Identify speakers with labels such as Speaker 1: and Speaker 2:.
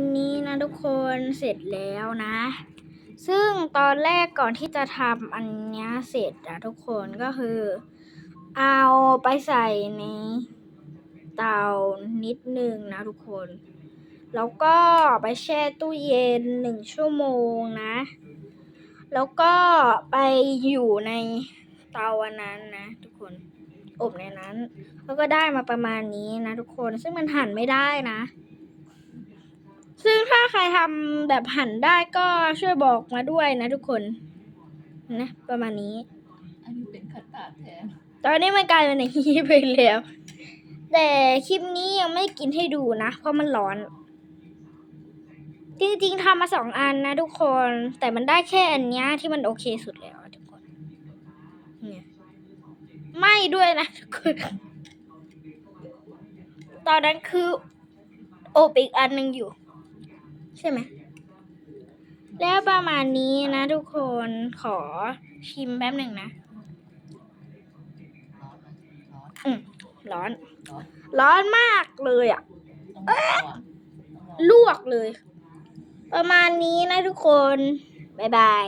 Speaker 1: นี้นะทุกคนเสร็จแล้วนะ ซึ่งตอนแรกก่อนที่จะทำอันเนี้ยเสร็จอะทุกคนก็คือ เอาไปใส่ในเตานิดนึงนะทุกคน แล้วก็ไปแช่ตู้เย็นหนึ่งชั่วโมงนะ แล้วก็ไปอยู่ในเตาอันนั้นนะทุกคนอบในนั้น แล้วก็ได้มาประมาณนี้นะทุกคนซึ่งมันหั่นไม่ได้นะ ถ้าใครทำแบบหั่นได้ก็ช่วยบอกมาด้วยนะทุกคนนะประมาณนี้
Speaker 2: อันนี้เป็นขัดตาแทน
Speaker 1: ตอนนี้มันกลายเป็นอย่างนี้ไปแล้ว แต่คลิปนี้ยังไม่กินให้ดูนะ เพราะมันร้อน จริงๆทำมาสองอันนะทุกคน แต่มันได้แค่อันเนี้ยที่มันโอเคสุดแล้วอะทุกคนเนี่ยไม่ด้วยนะทุกคนตอนนั้นคือ โอบอีกอันหนึ่งอยู่ ใช่ไหม แล้วประมาณนี้นะทุกคนขอชิมแป๊บหนึ่งนะ
Speaker 2: อืมร้อน
Speaker 1: ร้อนมากเลยอะลวกเลย ประมาณนี้นะทุกคน บ๊ายบาย